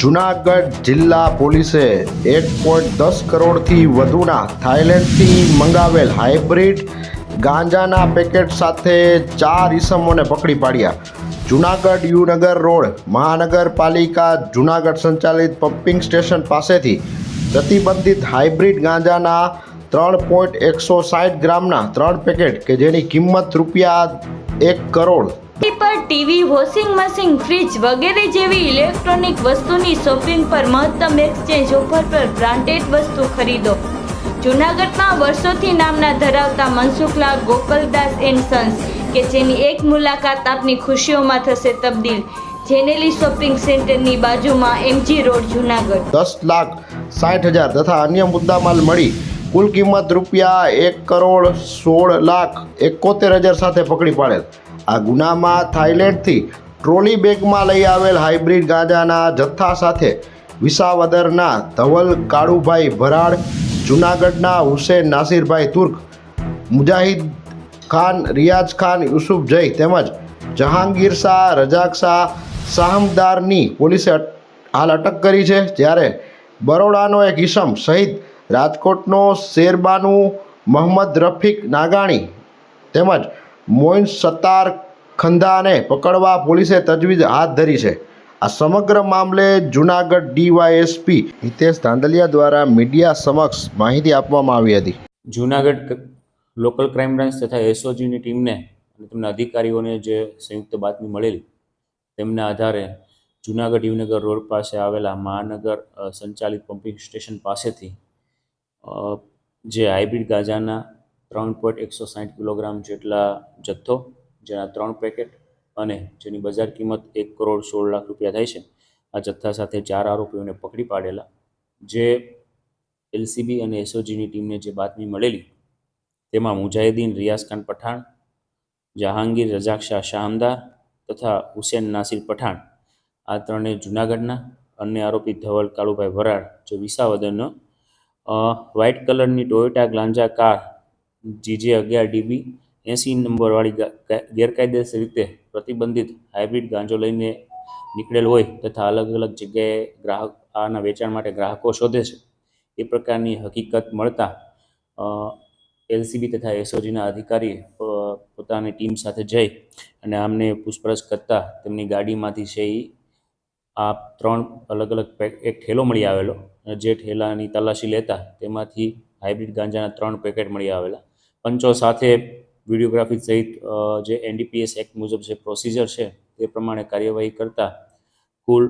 જુનાગઢ જિલ્લા પોલીસે એક પોઈન્ટ દસ કરોડથી વધુના થાઇલેન્ડથી મંગાવેલ હાઇબ્રિડ ગાંજાના પેકેટ સાથે ચાર ઇસમોને પકડી પાડ્યા. જુનાગઢ યુનગર રોડ, મહાનગરપાલિકા જુનાગઢ સંચાલિત પમ્પિંગ સ્ટેશન પાસેથી પ્રતિબંધિત હાઇબ્રિડ ગાંજાના ત્રણ પોઈન્ટ એકસો સાઠ ગ્રામના ત્રણ પેકેટ કે જેની કિંમત રૂપિયા એક કરોડ પર ટીવી, વોશિંગ મશીન, ફ્રીજ વગેરે જેવી ઇલેક્ટ્રોનિક વસ્તુની શોપિંગ પર મહત્તમ એક્સચેન્જ ઓફર પર બ્રાન્ડેડ વસ્તુ ખરીદો. જૂનાગઢના વર્ષોથી નામના ધરાવતા મનસુખલાલ ગોકલદાસ એન્ડ સન્સ, કે જેની એક મુલાકાત આપની ખુશીઓમાં થશે તબદીલ. જેનેલી શોપિંગ સેન્ટરની બાજુમાં એમજી રોડ, જૂનાગઢ. દસ લાખ સાઠ હજાર તથા અન્ય મુદ્દામાલ મળી. કુલ કિંમત રૂપિયા એક કરોડ સોળ લાખ એકોતેર હજાર સાથે પકડી પાડેલ. આ ગુનામાં થાઇલેન્ડથી ટ્રોલી બેગમાં લઈ આવેલ હાઇબ્રિડ ગાંજાના જથ્થા સાથે વિસાવદરના ધવલ કાળુભાઈ ભરાડ, જુનાગઢના હુસેન નાસિરભાઈ તુર્ક, મુજાહિદ ખાન, રિયાઝ ખાન, યુસુફ જય તેમજ જહાંગીર શાહ રજાક શાહ શાહમદારની પોલીસે હાલ અટક કરી છે, જ્યારે બરોડાનો એક ઇસમ સહિત રાજકોટનો શેરબાનુ મોહમ્મદ રફીક નાગાણી તેમજ મોઇન સત્તાર ખંધાને પકડવા પોલીસે તજવીજ હાથ ધરી છે. આ સમગ્ર મામલે જુનાગઢ ડીવાયએસપી હિતેશ ધાંધલિયા દ્વારા મીડિયા સમક્ષ માહિતી આપવામાં આવી હતી. જૂનાગઢ લોકલ ક્રાઇમ બ્રાન્ચ તથા એસઓજીની ટીમને અને તેમના અધિકારીઓને જે સંયુક્ત બાતમી મળેલી, તેમના આધારે જૂનાગઢ યુવનગર રોડ પાસે આવેલા મહાનગર સંચાલિત પમ્પિંગ સ્ટેશન પાસેથી જે હાઇબ્રિડ ગાંજાના ત્રણ પોઈન્ટ એકસો સાઠ કિલોગ્રામ જેટલા જથ્થો, જેના ત્રણ પેકેટ અને જેની બજાર કિંમત એક કરોડ સોળ લાખ રૂપિયા થાય છે, આ જથ્થા સાથે ચાર આરોપીઓને પકડી પાડેલા. જે એલસીબી અને એસઓજીની ટીમને જે બાતમી મળેલી, તેમાં મુજાહિદ્દીન રિયાઝ ખાન પઠાણ, જહાંગીર રજાક શાહ શાહમદાર તથા હુસેન નાસિર પઠાણ, આ ત્રણે જૂનાગઢના અન્ય આરોપી ધવલ કાળુભાઈ વરાળ, જે વિસાવદરનો વ્હાઇટ કલરની ટોયોટા ગ્લાન્જા કાર જીજે અગિયાર ડીબી એંસી નંબરવાળી ગેરકાયદેસર રીતે પ્રતિબંધિત હાઇબ્રિડ ગાંજો લઈને નીકળેલ હોય તથા અલગ અલગ જગ્યાએ ગ્રાહક, આના વેચાણ માટે ગ્રાહકો શોધે છે. એ પ્રકારની હકીકત મળતા એલસીબી તથા એસઓજીના અધિકારી પોતાની ટીમ સાથે જઈ અને આમને પૂછપરછ કરતાં તેમની ગાડીમાંથી છે એ આ ત્રણ અલગ અલગ એક ઠેલો મળી આવેલો જે ઠેલાની તલાશી લેતા તેમાંથી હાઇબ્રિડ ગાંજાના ત્રણ પેકેટ મળી આવેલા. પંચો સાથે વિડીયોગ્રાફી સહિત જે એનડીપીએસ એક્ટ મુજબ જે પ્રોસિજર છે, તે પ્રમાણે કાર્યવાહી કરતા કુલ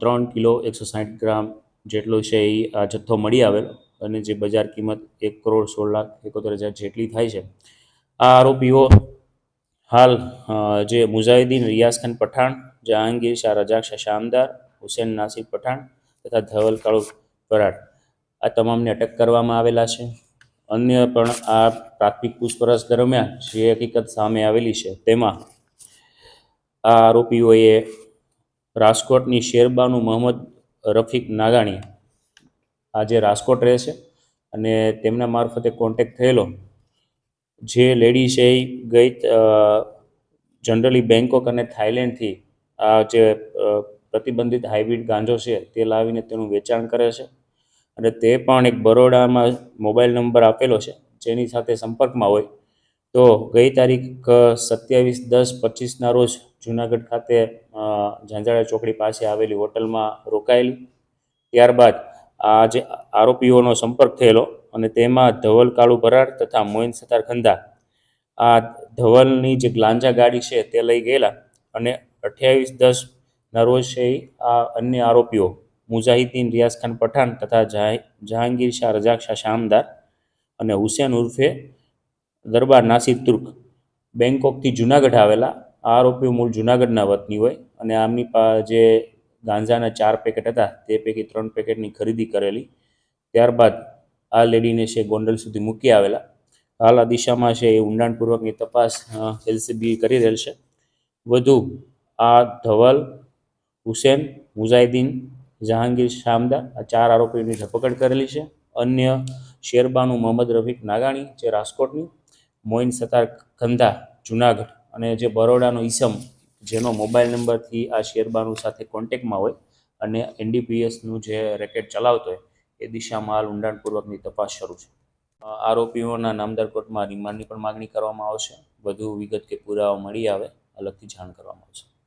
ત્રણ કિલો એકસો સાઠ ગ્રામ જેટલો છે એ આ જથ્થો મળી આવેલો અને જે બજાર કિંમત એક કરોડ સોળ લાખ એકોતેર હજાર જેટલી થાય છે. આ આરોપીઓ હાલ જે મુજાહિદીન રિયાઝ ખાન પઠાણ, જહાંગીર શાહ રજાક શાહ શામદાર, હુસેન નાસિર પઠાણ તથા ધવલ કાળુ બરાડ આ તમામને અટક કરવામાં આવેલા છે. અન્ય પણ આ પ્રાથમિક પૂછપરછ દરમિયાન જે હકીકત સામે આવેલી છે, તેમાં આ આરોપીઓએ રાજકોટની શેરબાનુ મોહમ્મદ રફીક નાગાણી આજે રાજકોટ રહે છે અને તેમના મારફતે કોન્ટેક્ટ થયેલો. જે લેડી છે એ ગઈ જનરલી બેંકોક અને થાઇલેન્ડથી આ જે પ્રતિબંધિત હાઇબ્રિડ ગાંજો છે તે લાવીને તેનું વેચાણ કરે છે. અને તે પણ એક બરોડામાં મોબાઈલ નંબર આપેલો છે, જેની સાથે સંપર્કમાં હોય. તો ગઈ તારીખ સત્યાવીસ દસ પચીસના રોજ જુનાગઢ ખાતે ઝાંઝાળા ચોકડી પાસે આવેલી હોટલમાં રોકાયેલી. ત્યારબાદ આ જે આરોપીઓનો સંપર્ક થયેલો અને તેમાં ધવલ કાળુ ભરાડ તથા મોઇન સતાર ખંદા આ ધવલની જે ગ્લાંજા ગાડી છે તે લઈ ગયેલા અને અઠ્યાવીસ દસના રોજ છે આ અન્ય આરોપીઓ. મુજાહિદ્દીન રિયાઝ ખાન પઠાણ તથા જહાં- જહાંગીર શાહ રજાક શાહ શામદાર અને હુસેન ઉર્ફે દરબાર નાસિર તુર્ક. બેંકોકથી જુનાગઢ આવેલા. આ આરોપીઓ મૂળ જુનાગઢના વતની હોય અને આમની જે ગાંજાના ચાર પેકેટ હતા તે પૈકી ત્રણ પેકેટની ખરીદી કરેલી. ત્યારબાદ આ લેડીને છે ગોંડલ સુધી મૂકી આવેલા. હાલ આ દિશામાં છે એ ઊંડાણપૂર્વકની તપાસ એલસીબી કરી રહેલ છે. વધુ આ ધવલ હુસેન મુજાહિદ્દીન જહાંગીર શામદા આ ચાર આરોપીઓની ધરપકડ કરેલી છે. અન્ય શેરબાનુ મોહમ્મદ રફીક નાગાણી, જે રાજકોટની, મોઇન સતાર કંધા, જુનાગઢ અને જે બરોડાનો ઈસમ, જેનો મોબાઈલ નંબરથી આ શેરબાનુ સાથે કોન્ટેક્ટમાં હોય અને એનડીપીએસનું જે રેકેટ ચલાવતો હોય, એ દિશામાં હાલ ઊંડાણપૂર્વકની તપાસ શરૂ છે. આરોપીઓના નામદાર કોર્ટમાં રિમાન્ડની પણ માગણી કરવામાં આવશે. વધુ વિગત કે પુરાવા મળી આવે, અલગથી જાણ કરવામાં આવશે.